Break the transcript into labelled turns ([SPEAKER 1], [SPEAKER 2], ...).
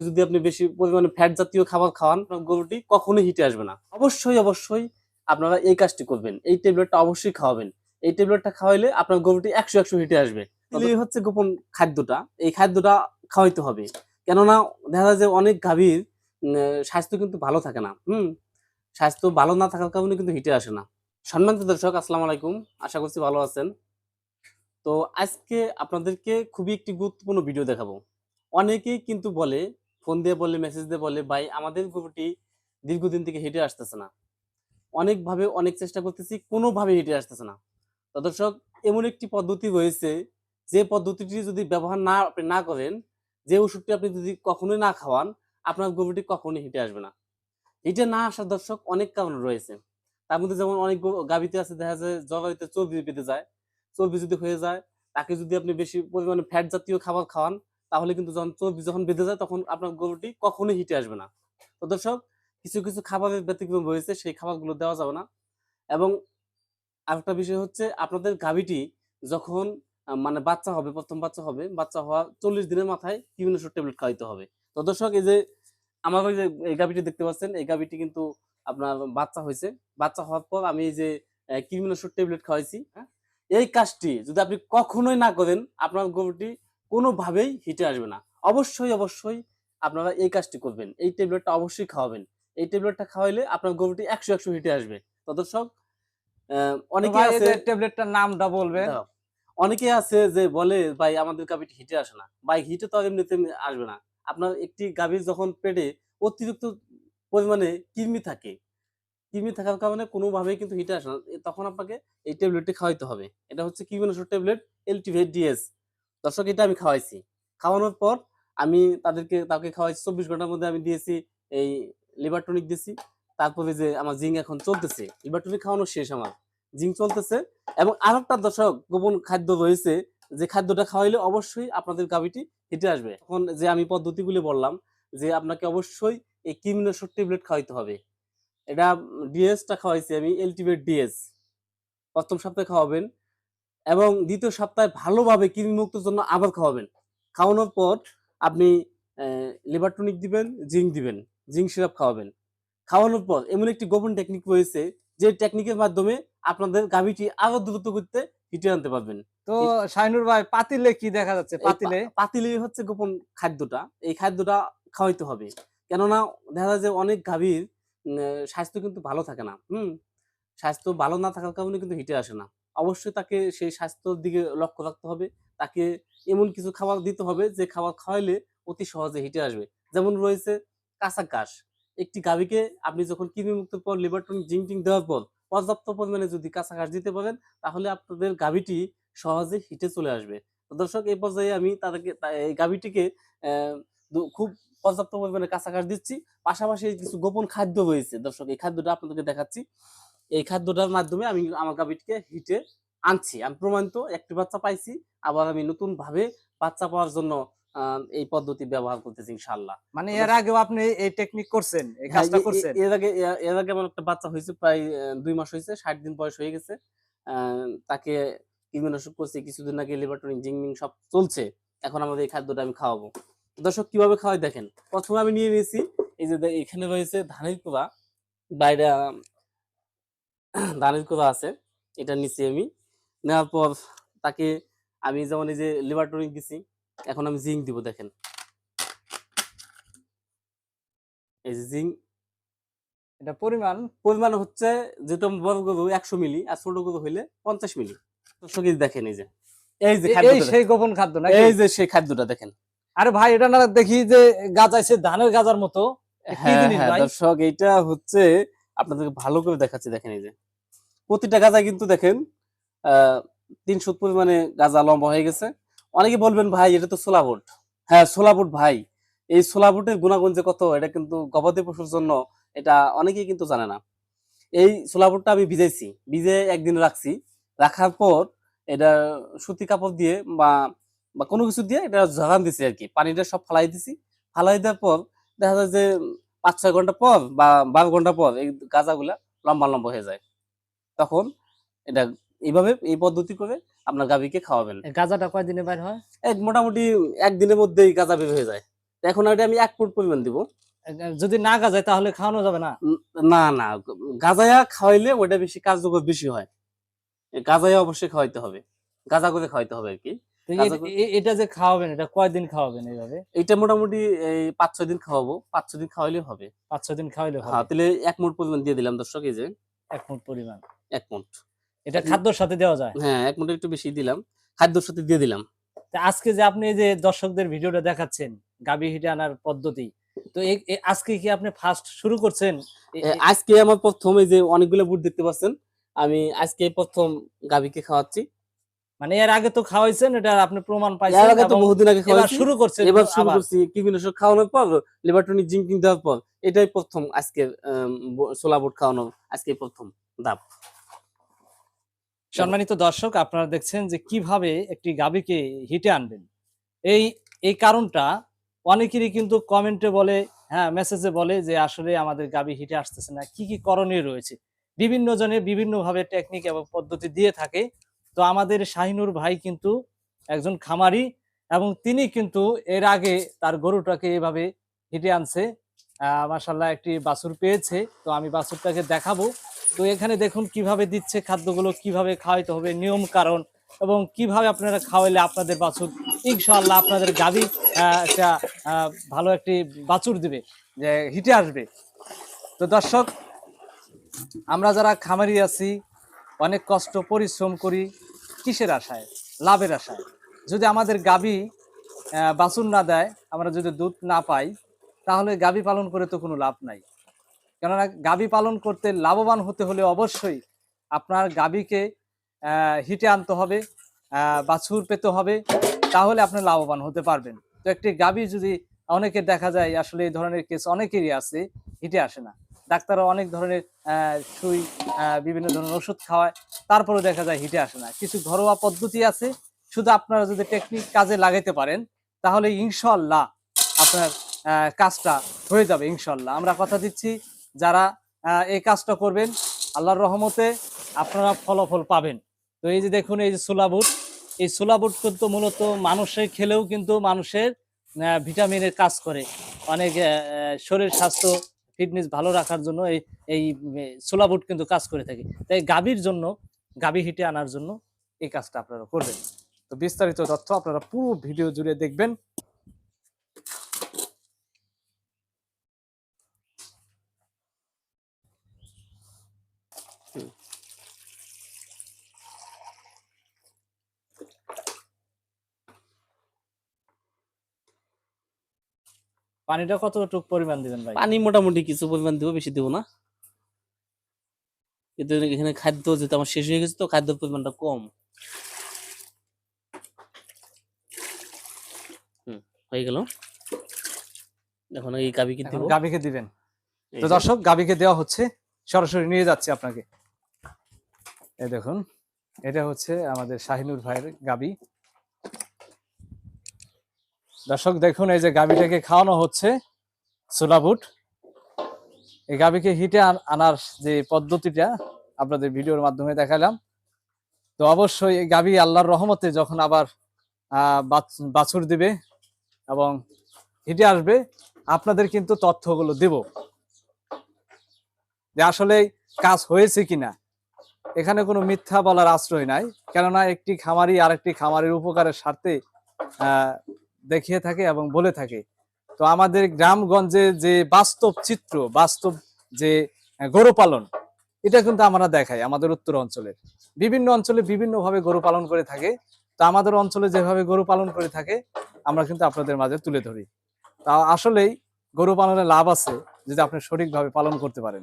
[SPEAKER 1] যদি আপনি বেশি পরিমাণে ফ্যাট জাতীয় খাবার খাওয়ান গরুটি কখনোই হিটে আসবে না। অবশ্যই অবশ্যই আপনারা এই কাজটি করবেন। এই ট্যাবলেটটা অবশ্যই খাওয়াবেন। এই ট্যাবলেটটা খাওয়াইলে আপনার গরুটি একশো একশো হিটে আসবে। এই হচ্ছে গোপন খাদ্যটা। এই খাদ্যটা খাওয়াইতে হবে। কেননা দেখা যায় যে অনেক গাভীর স্বাস্থ্য কিন্তু ভালো থাকে না। হুম? স্বাস্থ্য ভালো না থাকার কারণে কিন্তু হিটে আসে না। সম্মানিত দর্শক আসসালামু আলাইকুম। আশা করছি ভালো আছেন। তো আজকে আপনাদেরকে খুবই একটি গুরুত্বপূর্ণ ভিডিও দেখাবো। অনেকেই কিন্তু বলে ফোন দিয়ে বলে মেসেজ দিয়ে বলে ভাই, আমাদের গরুটি দীর্ঘদিন থেকে হেঁটে আসতেছে না। অনেকভাবে অনেক চেষ্টা করতেছি, কোনোভাবে হেঁটে আসতেছে না। তো দর্শক, এমন একটি পদ্ধতি রয়েছে, যে পদ্ধতিটি যদি ব্যবহার না, আপনি না করেন, যে ওষুধটি আপনি যদি কখনোই না খাওয়ান, আপনার গরুটি কখনোই হেঁটে আসবে না। হেঁটে না আসার দর্শক, অনেক কারণ রয়েছে। তার মধ্যে যেমন অনেক গাভীতে আছে, দেখা যায় জবাইতে চর্বি বেঁধে যায়। চর্বি যদি হয়ে যায়, তাকে যদি আপনি বেশি পরিমাণে ফ্যাট জাতীয় খাবার খাওয়ান তাহলে কিন্তু যখন যখন বেঁধে যায় তখন আপনার গরুটি কখনোই হিটে আসবে না। তো দর্শক, কিছু কিছু খাবারের ব্যতিক্রম রয়েছে, সেই খাবারগুলো দেওয়া যাবে না। এবং আরেকটা বিষয় হচ্ছে, আপনাদের গাভীটি যখন মানে বাচ্চা হবে, প্রথম বাচ্চা হবে, বাচ্চা হওয়া চল্লিশ দিনের মাথায় কিউনেশোর ট্যাবলেট খাওয়াইতে হবে। তো দর্শক, এই যে আমার যে, এই গাভীটি দেখতে পাচ্ছেন, এই গাভীটি কিন্তু আপনার বাচ্চা হয়েছে। বাচ্চা হওয়ার পর আমি এই যে কিউমিনোসোর ট্যাবলেট খাওয়াইছি হ্যাঁ? এই কাজটি যদি আপনি কখনোই না করেন, আপনার গরুটি কোনোভাবেই হিটে আসবে না। অবশ্যই অবশ্যই আপনারা এই কাজটি করবেন। এই ট্যাবলেটটা অবশ্যই খাওয়াবেন। এই ট্যাবলেটটা খাওয়াইলে আপনার গরুটি একশো একশো হিটে আসবে। তো দর্শক অনেকে আছে
[SPEAKER 2] ট্যাবলেটটার নামটা বলবেন।
[SPEAKER 1] অনেকে আছে যে বলে ভাই আমাদের গাভীটি হিটে আসে না। ভাই হিটে তো এমনিতে আসবে না। আপনার একটি গাভীর যখন পেটে অতিরিক্ত পরিমাণে কৃমি থাকে কৃমি থাকার কারণে কোনোভাবেই কিন্তু হিটে আসে না। তখন আপনাকে এই ট্যাবলেটটি খাওয়াইতে হবে। এটা হচ্ছে কিউমিনোসোর ট্যাবলেট এলটিভেট ডিএস দর্শক, এটা আমি খাওয়াইছি। খাওয়ানোর পর আমি তাদেরকে, তাকে খাওয়াইছি। চব্বিশ ঘণ্টার মধ্যে আমি দিয়েছি এই লিভার টনিক দিয়েছি তারপরে যে আমার জিং এখন চলতেছে লিভার টনিক খাওয়ানো শেষ আমার। জিং চলতেছে এবং আর একটা দর্শক, গোপন খাদ্য রয়েছে, যে খাদ্যটা খাওয়াইলে অবশ্যই আপনাদের গাভীটি হেঁটে আসবে। এখন যে আমি পদ্ধতিগুলি বললাম, যে আপনাকে অবশ্যই এই কিমিনোসোর ট্যাবলেট খাওয়াইতে হবে। এটা ডিএসটা খাওয়াইছি আমি এলটিভেট ডিএস প্রথম সপ্তাহে খাওয়াবেন। এবং দ্বিতীয় সপ্তাহে ভালোভাবে কৃমিমুক্তর জন্য আবার খাওয়াবেন। খাওয়ানোর পর আপনি লিভার টনিক দিবেন জিঙ্ক দিবেন জিঙ্ক সিরাপ খাওয়াবেন। খাওয়ানোর পর এমন একটি গোপন টেকনিক রয়েছে যে টেকনিকের মাধ্যমে আপনাদের গাভীটি আরও দ্রুত করতে হিটে আনতে পারবেন।
[SPEAKER 2] তো শাইনুর ভাই পাতিলে কি দেখা যাচ্ছে? পাতিলে?
[SPEAKER 1] পাতিলে হচ্ছে গোপন খাদ্যটা। এই খাদ্যটা খাওয়াইতে হবে। কেননা দেখা যায় যে অনেক গাভীর স্বাস্থ্য কিন্তু ভালো থাকে না। হুম? স্বাস্থ্য ভালো না থাকার কারণে কিন্তু হিটে আসে না। অবশ্যই তাকে সেই স্বাস্থ্যর দিকে লক্ষ্য রাখতে হবে। তাকে এমন কিছু খাবার দিতে হবে, যে খাবার খাওয়াইলে অতি সহজে হিটে আসবে। যেমন রয়েছে কাঁচা ঘাস একটি গাভীকে আপনি যখন কৃমিমুক্তর পর লিভারটন জিংটিং দেওয়ার পর পর্যাপ্ত পরিমাণে যদি কাঁচা ঘাস দিতে পারেন, তাহলে আপনাদের গাভীটি সহজে হিটে চলে আসবে। দর্শক এই পর্যায়ে আমি তাদেরকে এই গাভীটিকে খুব পর্যাপ্ত পরিমাণে কাঁচা ঘাস দিচ্ছি। পাশাপাশি কিছু গোপন খাদ্য রয়েছে। দর্শক, এই খাদ্যটা আপনাদেরকে দেখাচ্ছি। এই খাদ্যটার মাধ্যমে আমি আমার গাভীটিকে হিটে আনছি। আমি প্রমাণিত একটি বাচ্চা পাইছি আবার আমি নতুন ভাবে বাচ্চা পাওয়ার জন্য এই পদ্ধতি ব্যবহার করতেছি ইনশাল্লাহ
[SPEAKER 2] মানে এর আগেও আপনি এই টেকনিক করছেন এই
[SPEAKER 1] হ্যাঁ,
[SPEAKER 2] কাজটা করছেন?
[SPEAKER 1] এর আগে এর আগে আমার একটা বাচ্চা হয়েছে প্রায় দুই মাস হয়েছে ষাট দিন বয়স হয়ে গেছে। আহ, তাকে কীটনাশক করছি কিছুদিন আগে লিভারটনিক জিংমিং সব চলছে এখন আমাদের এই খাদ্যটা আমি খাওয়াবো। দর্শক কীভাবে খাওয়াই দেখেন? প্রথমে আমি নিয়ে নিয়েছি এই যে এখানে রয়েছে ধানের কোড়া বাইরে ধানের কোড়া আছে এটা নিচ্ছি আমি। নেওয়ার পর তাকে আমি যেমন এই যে লিভারটনিক দিছি এখন আমি জিঙ্ক দিব দেখেন। এই যে জিঙ্ক
[SPEAKER 2] এটা পরিমাণ?
[SPEAKER 1] পরিমাণ হচ্ছে যেটা বড় গরু একশো মিলি আর ছোট গরু হইলে পঞ্চাশ মিলি। দর্শক দেখেন এই যে। এই যে
[SPEAKER 2] এই সেই গোপন খাদ্য নাকি?
[SPEAKER 1] এই যে সেই খাদ্যটা দেখেন।
[SPEAKER 2] আরে ভাই এটা না দেখি যে গাজাইছে ধানের গাজার মতো।
[SPEAKER 1] হ্যাঁ হ্যাঁ? দর্শক এইটা হচ্ছে আপনাদেরকে ভালো করে দেখাচ্ছি দেখেন এই যে। প্রতিটা গাজা কিন্তু দেখেন তিন ফুট পরিমাণে গাজা লম্বা হয়ে গেছে। অনেকে বলবেন, ভাই, এটা তো সোলা হ্যাঁ সোলা বুট ভাই। এই সোলা বুটের গুণাগুণ যে কত, এটা কিন্তু গবাদি পশুর জন্য এটা অনেকেই কিন্তু জানে না। এই সোলা আমি ভিজাইছি, ভিজে একদিন রাখছি। রাখার পর এটা সুতি কাপড় দিয়ে বা বা কোনো কিছু দিয়ে এটা ঝরান দিছি আর কি। পানিটা সব ফালাই দিছি। ফালাই দেওয়ার পর দেখা যায় যে পাঁচ ছয় ঘণ্টা পর বা বারো ঘণ্টা পর এই গাঁজাগুলা লম্বা লম্বা হয়ে যায়। তখন এটা এইভাবে এই পদ্ধতি করে আপনার গাভীকে খাওয়াবেন।
[SPEAKER 2] গাজাটা কয়দিনে বাইর হয়?
[SPEAKER 1] এক মোটামুটি একদিনের মধ্যেই গাঁজা বের হয়ে যায়। এখন এটা আমি এক ফুট পরিমাণ দিব।
[SPEAKER 2] যদি না গাজায় তাহলে খাওয়ানো যাবে না?
[SPEAKER 1] না না। গাজায়া খাওয়াইলে ওটা বেশি কার্যকর বেশি হয়। গাজায়া অবশ্যই খাওয়াইতে হবে। গাজা করে খাওয়াইতে হবে আর কি।
[SPEAKER 2] এটা যে খাওয়াবেন এটা কয়দিন খাওয়াবেন এইভাবে?
[SPEAKER 1] এটা মোটামুটি এই পাঁচ ছয় দিন খাওয়াবো। পাঁচ ছয় দিন খাওয়াইলে হবে।
[SPEAKER 2] পাঁচ ছয় দিন খাওয়াইলে
[SPEAKER 1] হ্যাঁ
[SPEAKER 2] হবে।
[SPEAKER 1] তাহলে এক মুঠ পরিমাণ দিয়ে দিলাম দর্শক এই যে।
[SPEAKER 2] এক মুঠ পরিমাণ।
[SPEAKER 1] এক মুঠ।
[SPEAKER 2] এটা খাদ্যর সাথে দেওয়া যায়?
[SPEAKER 1] হ্যাঁ এক মুঠ একটু বেশি দিলাম। খাদ্যর সাথে দিয়ে দিলাম।
[SPEAKER 2] আজকে যে আপনি যে দর্শকদের ভিডিওটা দেখাচ্ছেন গাবি হিটে আনার পদ্ধতি তো আজকে কি আপনি ফার্স্ট শুরু করছেন?
[SPEAKER 1] আজকে আমার প্রথমে যে অনেকগুলো বুট দেখতে পাচ্ছেন আমি আজকে প্রথম গাবিকে খাওয়াচ্ছি।
[SPEAKER 2] মানে এর আগে তো খাওয়াইছেন এটা আপনি প্রমাণ
[SPEAKER 1] এর
[SPEAKER 2] পাইছেন
[SPEAKER 1] আগে তো বহুদিন আগে
[SPEAKER 2] এবার
[SPEAKER 1] খাওয়াচ্ছি
[SPEAKER 2] শুরু করছেন।
[SPEAKER 1] এবার শুরু করছি কীটনাশক খাওয়ানোর পর লিভারটনিক জিঙ্কিং দেওয়ার পর এটাই প্রথম আজকে সোলা বুট খাওয়ানো আজকে প্রথম ধাপ।
[SPEAKER 2] সম্মানিত দর্শক আপনারা দেখছেন যে কীভাবে একটি গাবিকে হিটে আনবেন। এই এই কারণটা অনেকেরই কিন্তু কমেন্টে বলে হ্যাঁ মেসেজে বলে যে আসলে আমাদের গাবি হিটে আসতেছে না কি কি করণীয় রয়েছে? বিভিন্ন জনে বিভিন্নভাবে টেকনিক এবং পদ্ধতি দিয়ে থাকে। তো আমাদের শাহিনুর ভাই কিন্তু একজন খামারি এবং তিনি কিন্তু এর আগে তার গরুটাকে এভাবে হিটে আনছে। মাসাল্লাহ একটি বাছুর পেয়েছে। তো আমি বাছুরটাকে দেখাবো। তো এখানে দেখুন কীভাবে দিচ্ছে খাদ্যগুলো, কীভাবে খাওয়াইতে হবে, নিয়ম কারণ এবং কীভাবে আপনারা খাওয়াইলে আপনাদের বাছুর ইনশাআল্লাহ আপনাদের গাবি একটা ভালো একটি বাছুর দিবে, যে হিটে আসবে। তো দর্শক, আমরা যারা খামারি আছি অনেক কষ্ট, পরিশ্রম করি কিসের আশায়? লাভের আশায়। যদি আমাদের গাবি বাছুর না দেয়, আমরা যদি দুধ না পাই, তাহলে গাবি পালন করে তো কোনো লাভ নাই। কেননা গাবি পালন করতে লাভবান হতে হলে অবশ্যই আপনার গাবিকে হিটে আনতে হবে বাছুর পেতে হবে, তাহলে আপনি লাভবান হতে পারবেন। তো একটি গাবি যদি অনেকের দেখা যায়, আসলে এই ধরনের কেস অনেকেরই আছে, হিটে আসে না। ডাক্তাররা অনেক ধরনের সুই বিভিন্ন ধরনের ওষুধ খাওয়ায় তারপরে দেখা যায় হিটে আসে না। কিছু ঘরোয়া পদ্ধতি আছে, শুধু আপনারা যদি টেকনিক কাজে লাগাইতে পারেন, তাহলে ইনশাল্লাহ আপনার কাজটা হয়ে যাবে ইনশাল্লাহ আমরা কথা দিচ্ছি, যারা এই কাজটা করবেন, আল্লাহর রহমতে আপনারা ফলাফল পাবেন। তো এই যে দেখুন, এই যে সোলাবুট, এই সোলাবুট কিন্তু মূলত মানুষের খেলেও কিন্তু মানুষের ভিটামিনের কাজ করে। অনেক শরীর স্বাস্থ্য ফিটনেস ভালো রাখার জন্য এই এই সোলা বুট কিন্তু কাজ করে থাকে। তাই গাভীর জন্য, গাভী হিটে আনার জন্য এই কাজটা আপনারা করবেন। তো বিস্তারিত তথ্য আপনারা পুরো ভিডিও জুড়ে দেখবেন। পানিটা কতটুকু পরিমাণ দিবেন ভাই?
[SPEAKER 1] পানি মোটামুটি কিছু পরিমাণ দিব বেশি দিব না। কিন্তু এখানে খাদ্য যেহেতু আমার শেষ হয়ে গেছে তো খাদ্যের পরিমাণটা কম। হুম হয়ে গেল। এখন এই গাবিকে দিব।
[SPEAKER 2] গাভীকে দিবেন। তো দর্শক গাভীকে দেওয়া হচ্ছে। সরাসরি নিয়ে যাচ্ছে আপনাকে। এই দেখুন এটা হচ্ছে আমাদের শাহিনুর ভাইয়ের গাবি দর্শক, দেখুন এই যে গাবিটাকে খাওয়ানো হচ্ছে সোলাবুট এই গাবিকে হিটে আনার যে পদ্ধতিটা আপনাদের ভিডিওর মাধ্যমে দেখালাম। তো অবশ্যই এই গাবি আল্লাহর রহমতে যখন আবার বাছুর দিবে এবং হিটে আসবে, আপনাদের কিন্তু তথ্যগুলো দেব। যে আসলে কাজ হয়েছে কিনা। এখানে কোনো মিথ্যা বলার আশ্রয় নাই। কেননা একটি খামারি আর একটি খামারের উপকারের স্বার্থে দেখিয়ে থাকে এবং বলে থাকে। তো আমাদের গ্রামগঞ্জে যে বাস্তব চিত্র, বাস্তব যে গরু পালন, এটা কিন্তু আমরা দেখাই আমাদের উত্তর অঞ্চলের। বিভিন্ন অঞ্চলে বিভিন্নভাবে গরু পালন করে থাকে। তো আমাদের অঞ্চলে যেভাবে গরু পালন করে থাকে, আমরা কিন্তু আপনাদের মাঝে তুলে ধরি। তা আসলেই গরু পালনে লাভ আছে যদি আপনি সঠিকভাবে পালন করতে পারেন।